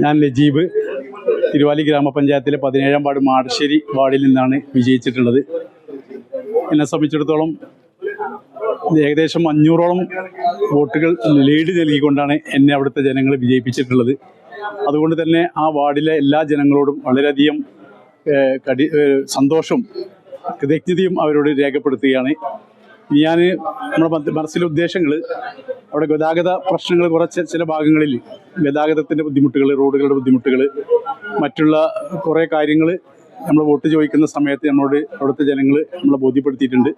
ഞാൻ നജീബ് തിരുവാലി ഗ്രാമപഞ്ചായത്തിലെ പതിനേഴാം വാർഡ് മാടശ്ശേരി വാർഡിൽ നിന്നാണ് വിജയിച്ചിട്ടുള്ളത്. എന്നെ സംബന്ധിച്ചിടത്തോളം ഏകദേശം അഞ്ഞൂറോളം വോട്ടുകൾ ലീഡ് നൽകിക്കൊണ്ടാണ് എന്നെ അവിടുത്തെ ജനങ്ങൾ വിജയിപ്പിച്ചിട്ടുള്ളത്. അതുകൊണ്ട് തന്നെ ആ വാർഡിലെ എല്ലാ ജനങ്ങളോടും വളരെയധികം കടി സന്തോഷവും കൃതജ്ഞതയും അവരോട് രേഖപ്പെടുത്തുകയാണ്. ഞാൻ നമ്മുടെ മന- മനസ്സിലെ ഉദ്ദേശങ്ങൾ അവിടെ ഗതാഗത പ്രശ്നങ്ങൾ കുറച്ച് ചില ഭാഗങ്ങളിൽ ഗതാഗതത്തിന്റെ ബുദ്ധിമുട്ടുകൾ റോഡുകളുടെ ബുദ്ധിമുട്ടുകൾ മറ്റുള്ള കുറേ കാര്യങ്ങൾ നമ്മൾ വോട്ട് ചോദിക്കുന്ന സമയത്ത് നമ്മളോട് അവിടുത്തെ ജനങ്ങൾ നമ്മളെ ബോധ്യപ്പെടുത്തിയിട്ടുണ്ട്.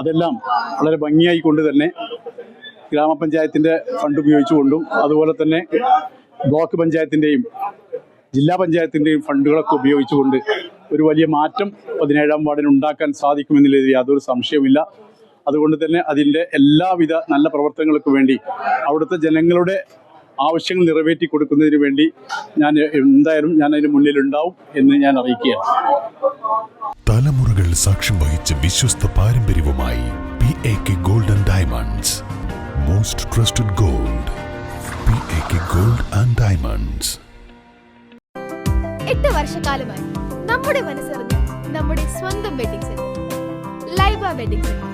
അതെല്ലാം വളരെ ഭംഗിയായി കൊണ്ട് തന്നെ ഗ്രാമപഞ്ചായത്തിന്റെ ഫണ്ട് ഉപയോഗിച്ചുകൊണ്ടും അതുപോലെ തന്നെ ബ്ലോക്ക് പഞ്ചായത്തിന്റെയും ജില്ലാ പഞ്ചായത്തിന്റെയും ഫണ്ടുകളൊക്കെ ഉപയോഗിച്ചുകൊണ്ട് ഒരു വലിയ മാറ്റം പതിനേഴാം വാർഡിന് ഉണ്ടാക്കാൻ സാധിക്കുമെന്നുള്ളതിൽ യാതൊരു സംശയവുമില്ല. അതുകൊണ്ട് തന്നെ അതിന്റെ എല്ലാവിധ നല്ല പ്രവർത്തനങ്ങൾക്കും വേണ്ടി അവിടുത്തെ ജനങ്ങളുടെ ആവശ്യങ്ങൾ നിറവേറ്റി കൊടുക്കുന്നതിന് വേണ്ടി ഞാൻ എന്തായാലും ഞാൻ അതിന് മുന്നിലുണ്ടാവും എന്ന് ഞാൻ അറിയിക്കുകയാണ്. തലമുറകൾ സാക്ഷ്യം വഹിച്ച വിശ്വസ്ത പാരമ്പര്യവുമായി P A K gold and diamonds most trusted gold P A K gold and diamonds എട്ട് വർഷക്കാലമായി നമ്മുടെ മനസ്സറിഞ്ഞ് നമ്മുടെ സ്വന്തം wedding centre Laiba wedding centre